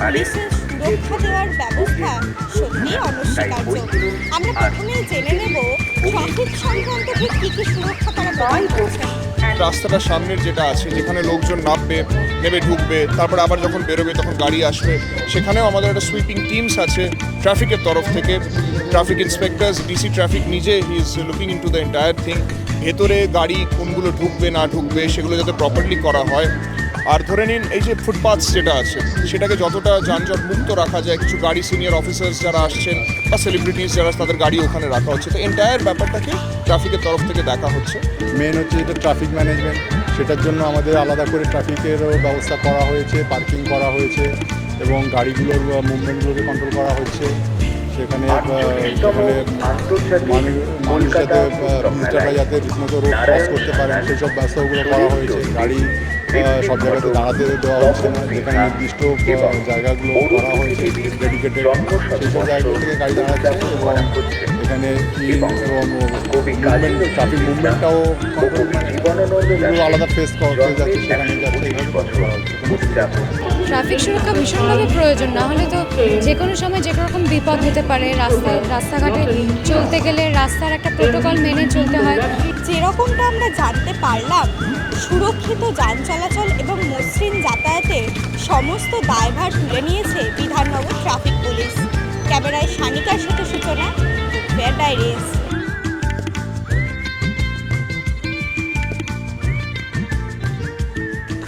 পুলিশের সুরক্ষা দেওয়ার ব্যবস্থা সত্যি অনস্বীকার্য। আমরা প্রথমেই জেনে নেব ট্রাফিক সংক্রান্ত ঠিক কী কী সুরক্ষা তারা প্রদান করছেন রাস্তাটা সামনের যেটা আছে যেখানে লোকজন নামবে নেমে ঢুকবে তারপরে আবার যখন বেরোবে তখন গাড়ি আসবে। সেখানেও আমাদের একটা সুইপিং টিমস আছে ট্রাফিকের তরফ থেকে। ট্রাফিক ইন্সপেক্টরস ডিসি ট্রাফিক নিজে he is looking into the entire thing ভেতরে গাড়ি কোনগুলো ঢুকবে না ঢুকবে সেগুলো যাতে প্রপারলি করা হয়। আর ধরে নিন এই যে ফুটপাথ যেটা আছে সেটাকে যতটা যানজট মুক্ত রাখা যায় কিছু গাড়ি সিনিয়র অফিসার্স যারা আসছেন বা সেলিব্রিটিস যারা তাদের গাড়ি ওখানে রাখা হচ্ছে। তো এন্টায়ার ব্যাপারটাকে ট্রাফিকের তরফ থেকে দেখা হচ্ছে। মেন হচ্ছে যেটা ট্রাফিক ম্যানেজমেন্ট সেটার জন্য আমাদের আলাদা করে ট্রাফিকেরও ব্যবস্থা করা হয়েছে পার্কিং করা হয়েছে এবং গাড়িগুলোর মুভমেন্টগুলোকে কন্ট্রোল করা হচ্ছে। সেখানে আহ, সেখানে মানুষ মানুষ যাতে ঠিকমতো রোড ক্রস করতে পারেন সেসব ব্যবস্থাগুলো করা হয়েছে। গাড়ি সব জায়গাতে দাঁড়াতে দেওয়া হচ্ছে না। যেখানে নির্দিষ্ট জায়গাগুলো করা হয়েছে ডেডিকেটেড সেই সব থেকে গাড়ি দাঁড়াতে এখানে এবং ট্রাফিক মুভমেন্টটাও আলাদা ফেস করা যাচ্ছে সেখানে যাচ্ছে এইভাবে ট্রাফিক সুরক্ষা ভীষণভাবে প্রয়োজন, না হলে তো যে কোনো সময় যে রকম বিপদ হতে পারে রাস্তায়। রাস্তাঘাটে চলতে গেলে রাস্তার একটা প্রোটোকল মেনে চলতে হয়। যেরকমটা আমরা জানতে পারলাম, সুরক্ষিত যান চলাচল এবং মসৃণ যাতায়াতে সমস্ত দায়ভার তুলে নিয়েছে বিধাননগর ট্রাফিক পুলিশ। ক্যামেরায় সানিকার সাথে সূচনা ফেয়ার ডাইরিজ